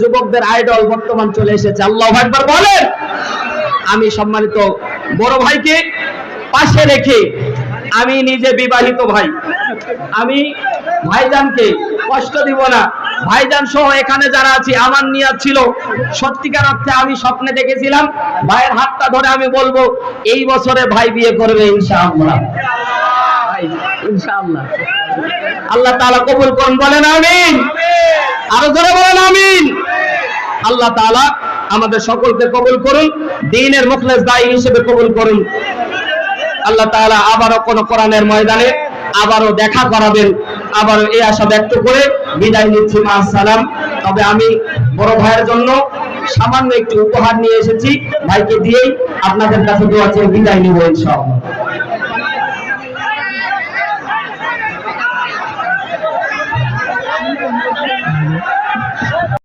যুবকদের আইডল বর্তমান চলে এসেছে। আল্লাহ একবার বলেন। আমি সম্মানিত বড় ভাইকে পাশে রেখে আমি নিজে বিবাহিত ভাই। আমি ভাইজানকে কষ্ট দিব না। ভাইজান সহ এখানে যারা আছি, আমার নিয়াত ছিল। সত্যিকার অর্থে আমি স্বপ্নে দেখেছিলাম। ভাইয়ের হাতটা ধরে আমি বলব, এই বছরে ভাই বিয়ে করবে ইনশাআল্লাহ। ইনশাআল্লাহ। আল্লাহ তাআলা কবুল করুন, বলেন আমিন। আরও ধরে বলেন, আমিন। আল্লাহ তাআলা আমাদের সকলকে কবুল করুন, দিনের মুখলেস দায়ী হিসেবে কবুল করুন। আল্লাহ তাআলা আবারও কোন কোরআনের ময়দানে আবারও দেখা করাবেন, আবারও এই আশা ব্যক্ত করে বিদায় নিচ্ছি, মা সালাম। তবে আমি বড় ভাইয়ের জন্য সামান্য একটি উপহার নিয়ে এসেছি, ভাইকে দিয়েই আপনাদের কাছে দোয়া চেয়ে বিদায় নিব ইনশাআল্লাহ।